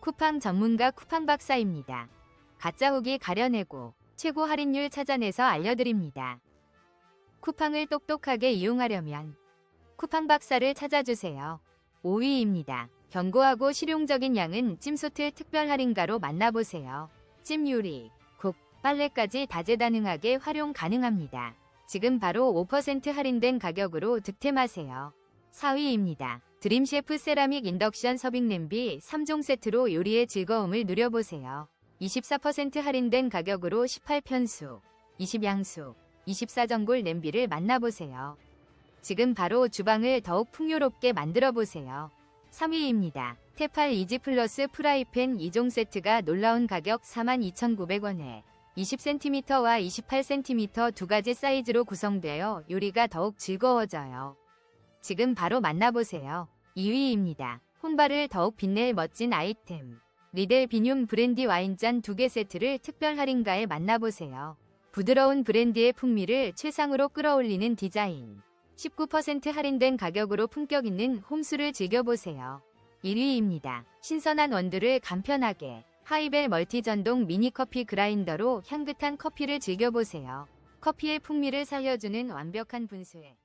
쿠팡 전문가 쿠팡 박사입니다. 가짜 후기 가려내고 최고 할인율 찾아내서 알려드립니다. 쿠팡을 똑똑하게 이용하려면 쿠팡 박사를 찾아주세요. 5위입니다. 견고하고 실용적인 양은 찜소틀 특별 할인가로 만나보세요. 찜 요리, 국, 빨래까지 다재다능하게 활용 가능합니다. 지금 바로 5% 할인된 가격으로 득템하세요. 4위입니다. 드림셰프 세라믹 인덕션 서빙 냄비 3종 세트로 요리의 즐거움을 누려보세요. 24% 할인된 가격으로 18편수, 20양수, 24전골 냄비를 만나보세요. 지금 바로 주방을 더욱 풍요롭게 만들어 보세요. 3위입니다. 테팔 이지 플러스 프라이팬 2종 세트가 놀라운 가격 42,900원에 20cm와 28cm 두 가지 사이즈로 구성되어 요리가 더욱 즐거워져요. 지금 바로 만나보세요. 2위입니다. 혼발을 더욱 빛낼 멋진 아이템. 리델 비뇽 브랜디 와인잔 2개 세트를 특별 할인가에 만나보세요. 부드러운 브랜디의 풍미를 최상으로 끌어올리는 디자인. 19% 할인된 가격으로 품격 있는 홈수를 즐겨보세요. 1위입니다. 신선한 원두를 간편하게 하이벨 멀티 전동 미니 커피 그라인더로 향긋한 커피를 즐겨보세요. 커피의 풍미를 살려주는 완벽한 분수에